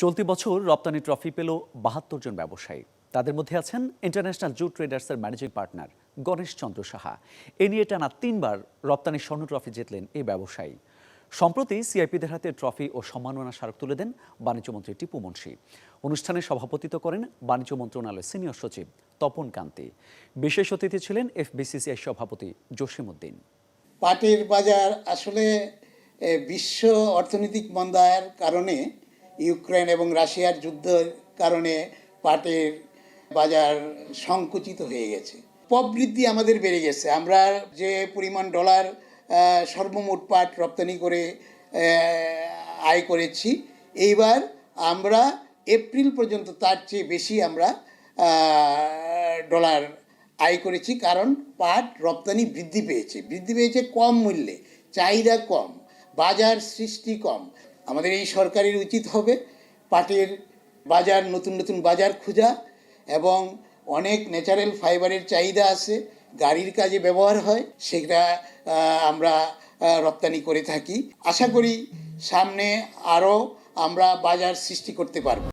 চলতি বছর রপ্তানি ট্রফি পেল বাহাত্তর জন ব্যবসায়ী। তাদের মধ্যে আছেন ইন্টারন্যাশনাল জুট ট্রেডার্সের ম্যানেজিং পার্টনার গণেশ চন্দ্র সাহা। এ নিয়ে টানা তিনবার রপ্তানি স্বর্ণ ট্রফি জিতলেন এই ব্যবসায়ী। সম্প্রতি সিআইপিদের হাতে ট্রফি ও সম্মাননা স্মারক তুলে দেন বাণিজ্যমন্ত্রী টিপু মুন্সি। অনুষ্ঠানে সভাপতিত্ব করেন বাণিজ্য মন্ত্রণালয়ের সিনিয়র সচিব তপন কান্তি। বিশেষ অতিথি ছিলেন এফবিসিসিআই সভাপতি জসিম উদ্দিন। পাটের বাজার আসলে বিশ্ব অর্থনৈতিক মন্দার কারণে ইউক্রেন এবং রাশিয়ার যুদ্ধের কারণে পাটের বাজার সংকুচিত হয়ে গেছে। প্রবৃদ্ধি আমাদের বেড়ে গেছে। আমরা যে পরিমাণ ডলার সর্বমোট পাট রপ্তানি করে আয় করেছি, এইবার আমরা এপ্রিল পর্যন্ত তার চেয়ে বেশি আমরা ডলার আয় করেছি কারণ পাট রপ্তানি বৃদ্ধি পেয়েছে। বৃদ্ধি পেয়েছে কম মূল্যে, চাহিদা কম, বাজার সৃষ্টি কম। আমাদের এই সরকারের উচিত হবে পাটের বাজার, নতুন নতুন বাজার খোঁজা এবং অনেক ন্যাচারাল ফাইবারের চাহিদা আছে, গাড়ির কাজে ব্যবহার হয়, সেটা আমরা রপ্তানি করে থাকি। আশা করি সামনে আরও আমরা বাজার সৃষ্টি করতে পারব।